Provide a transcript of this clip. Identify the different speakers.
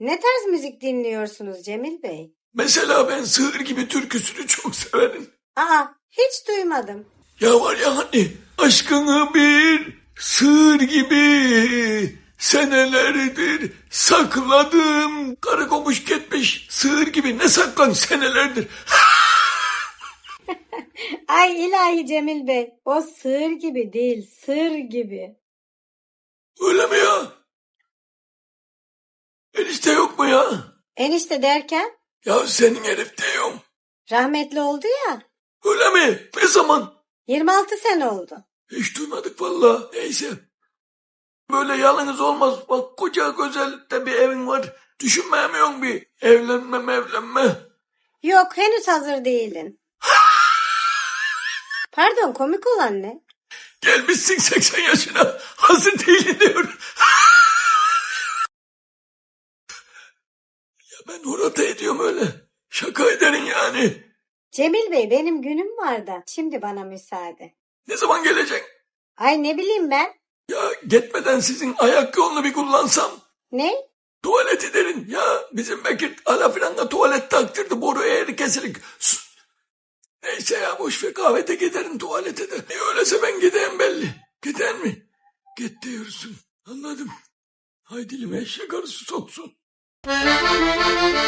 Speaker 1: Ne tarz müzik dinliyorsunuz Cemil Bey?
Speaker 2: Mesela ben sığır gibi türküsünü çok severim.
Speaker 1: Aa, hiç duymadım.
Speaker 2: Ya var ya hani aşkını bir sığır gibi senelerdir sakladım. Karı komuş gitmiş sığır gibi ne saklan senelerdir.
Speaker 1: Ay ilahi Cemil Bey, o sığır gibi değil, sır gibi.
Speaker 2: Öyle mi ya? Mu ya?
Speaker 1: Enişte derken
Speaker 2: Ya senin herif diyorum.
Speaker 1: rahmetli oldu ya.
Speaker 2: Öyle mi? Ne zaman?
Speaker 1: 26 sene oldu.
Speaker 2: Hiç duymadık valla. Neyse. Böyle yalnız olmaz. Bak koca güzel de bir evin var. Düşünmeyemiyorsun bir evlenme evlenme.
Speaker 1: Yok, henüz hazır değilin. Pardon, komik olan ne?
Speaker 2: Gelmişsin 80 yaşına. Hazır değilim diyor. ben hurata ediyorum öyle. Şaka ederim yani.
Speaker 1: Cemil Bey, benim günüm var da. Şimdi bana müsaade.
Speaker 2: Ne zaman gelecek?
Speaker 1: Ay ne bileyim ben.
Speaker 2: Ya gitmeden sizin ayak yolunu bir kullansam.
Speaker 1: Ne?
Speaker 2: Tuvalet ederim. Ya bizim Bekir alafranga tuvalet taktırdı. Boru eğri kesilik. Sus. Neyse ya boş ver kahvete giderim tuvalete de. E öyleyse ben gideyim belli. Giden mi? Git diyorsun. Anladım. Hay dilime eşek arısı soksun. thank